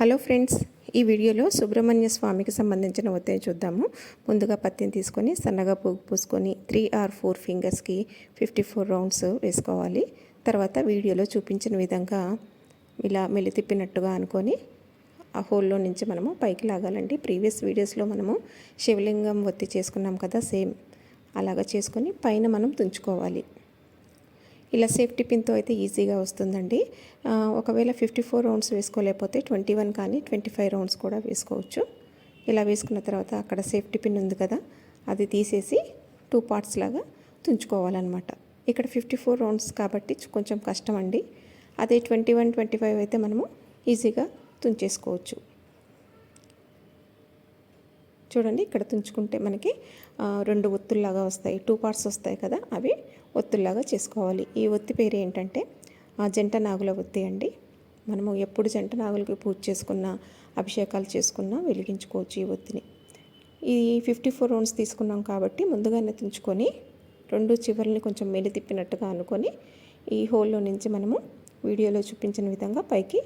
Hello friends ఈ వీడియోలో సుబ్రహ్మణ్య స్వామికి సంబంధించిన ఒత్తిడి చూద్దాము. ముందుగా పత్తిని తీసుకొని సన్నగా పోగు పూసుకొని త్రీ ఆర్ ఫోర్ ఫింగర్స్కి ఫిఫ్టీ ఫోర్ రౌండ్స్ వేసుకోవాలి. తర్వాత వీడియోలో చూపించిన విధంగా ఇలా మెలితిప్పినట్టుగా అనుకొని ఆ హోల్లో నుంచి మనము పైకి లాగాలండి ప్రీవియస్ వీడియోస్లో మనము శివలింగం ఒత్తి చేసుకున్నాం కదా సేమ్ అలాగ చేసుకొని పైన మనం తుంచుకోవాలి. ఇలా సేఫ్టీ పిన్తో అయితే ఈజీగా వస్తుందండి. ఒకవేళ ఫిఫ్టీ ఫోర్ రౌండ్స్ వేసుకోలేకపోతే ట్వంటీ వన్ కానీ ట్వంటీ ఫైవ్ రౌండ్స్ కూడా వేసుకోవచ్చు. ఇలా వేసుకున్న తర్వాత అక్కడ సేఫ్టీ పిన్ ఉంది కదా అది తీసేసి టూ పార్ట్స్ లాగా తుంచుకోవాలన్నమాట. ఇక్కడ ఫిఫ్టీ ఫోర్ రౌండ్స్ కాబట్టి కొంచెం కష్టం అండి అదే ట్వంటీ వన్ ట్వంటీ ఫైవ్ అయితే మనము ఈజీగా తుంచేసుకోవచ్చు. చూడండి ఇక్కడ తుంచుకుంటే మనకి రెండు ఒత్తుల్లాగా వస్తాయి. టూ పార్ట్స్ వస్తాయి కదా అవి ఒత్తుల్లాగా చేసుకోవాలి. ఈ ఒత్తి పేరు ఏంటంటే ఆ, జంట నాగుల ఒత్తి అండి. మనము ఎప్పుడు జంట నాగులకి పూజ చేసుకున్నా అభిషేకాలు చేసుకున్నా వెలిగించుకోవచ్చు ఈ ఒత్తిని. ఈ ఫిఫ్టీ ఫోర్ రౌండ్స్ తీసుకున్నాం కాబట్టి ముందుగానే తుంచుకొని రెండు చివరిని కొంచెం మెలి తిప్పినట్టుగా అనుకొని ఈ హోల్లో నుంచి మనము వీడియోలో చూపించిన విధంగా పైకి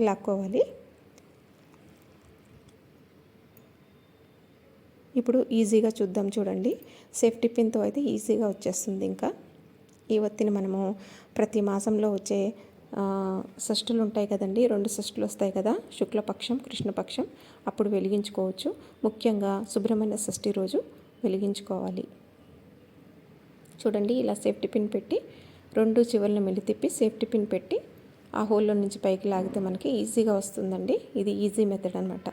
లాక్కోవాలి. ఇప్పుడు ఈజీగా చూద్దాం చూడండి. సేఫ్టీ పిన్తో అయితే ఈజీగా వచ్చేస్తుంది ఇంకా. ఈ ఒత్తిని మనము ప్రతి మాసంలో వచ్చే షష్ఠులు ఉంటాయి కదండి. రెండు షష్ఠులు వస్తాయి కదా. శుక్లపక్షం కృష్ణపక్షం. అప్పుడు వెలిగించుకోవచ్చు. ముఖ్యంగా సుబ్రహ్మణ్య షష్ఠి రోజు వెలిగించుకోవాలి. చూడండి ఇలా సేఫ్టీ పిన్ పెట్టి రెండు చివరిని మెలి తిప్పి సేఫ్టీ పిన్ పెట్టి ఆ హోల్లో నుంచి పైకి లాగితే మనకి ఈజీగా వస్తుందండి. ఇది ఈజీ మెథడ్ అనమాట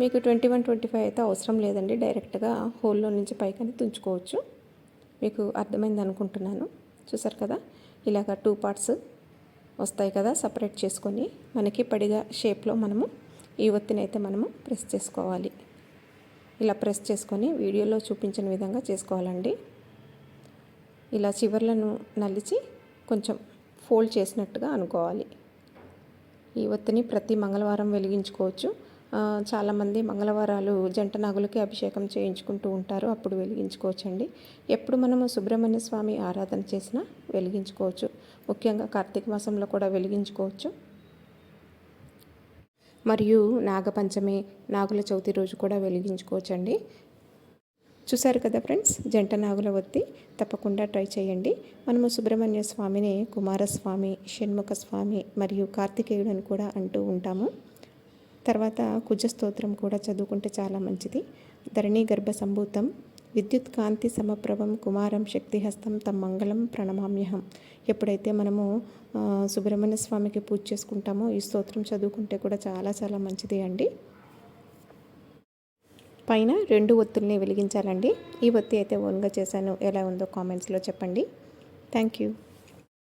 మీకు ట్వంటీ వన్ ట్వంటీ ఫైవ్ అయితే అవసరం లేదండి. డైరెక్ట్గా హోల్లో నుంచి పైకని తుంచుకోవచ్చు. మీకు అర్థమైంది అనుకుంటున్నాను. చూసారు కదా? ఇలాగ టూ పార్ట్స్ వస్తాయి కదా సపరేట్ చేసుకొని. మనకి పడిగా షేప్లో మనము ఈ ఒత్తిని అయితే మనము ప్రెస్ చేసుకోవాలి. ఇలా ప్రెస్ చేసుకొని వీడియోలో చూపించిన విధంగా చేసుకోవాలండి. ఇలా చివర్లను నలిచి కొంచెం ఫోల్డ్ చేసినట్టుగా అనుకోవాలి. ఈ ఒత్తిని ప్రతి మంగళవారం వెలిగించుకోవచ్చు. చాలామంది మంగళవారాలు జంట నాగులకి అభిషేకం చేయించుకుంటూ ఉంటారు. అప్పుడు వెలిగించుకోవచ్చండి. ఎప్పుడు మనము సుబ్రహ్మణ్య స్వామి ఆరాధన చేసినా వెలిగించుకోవచ్చు. ముఖ్యంగా కార్తీక మాసంలో కూడా వెలిగించుకోవచ్చు. మరియు నాగపంచమి నాగుల చవితి రోజు కూడా వెలిగించుకోవచ్చండి. చూసారు కదా ఫ్రెండ్స్? జంట నాగుల ఒత్తి తప్పకుండా ట్రై చేయండి. మనము సుబ్రహ్మణ్య స్వామిని కుమారస్వామి షణ్ముఖ స్వామి మరియు కార్తికేయుడు అని కూడా అంటూ ఉంటాము. తర్వాత కుజ స్తోత్రం కూడా చదువుకుంటే చాలా మంచిది. ధరణి గర్భ సంభూతం విద్యుత్ కాంతి సమప్రభం కుమారం శక్తిహస్తం తమ మంగళం ప్రణమామ్యహం. ఎప్పుడైతే మనము సుబ్రహ్మణ్య స్వామికి పూజ చేసుకుంటామో ఈ స్తోత్రం చదువుకుంటే కూడా చాలా చాలా మంచిది అండి. పైన రెండు ఒత్తుల్ని వెలిగించాలండి. ఈ ఒత్తి అయితే ఓన్గా చేశాను. ఎలా ఉందో కామెంట్స్లో చెప్పండి. Thank you.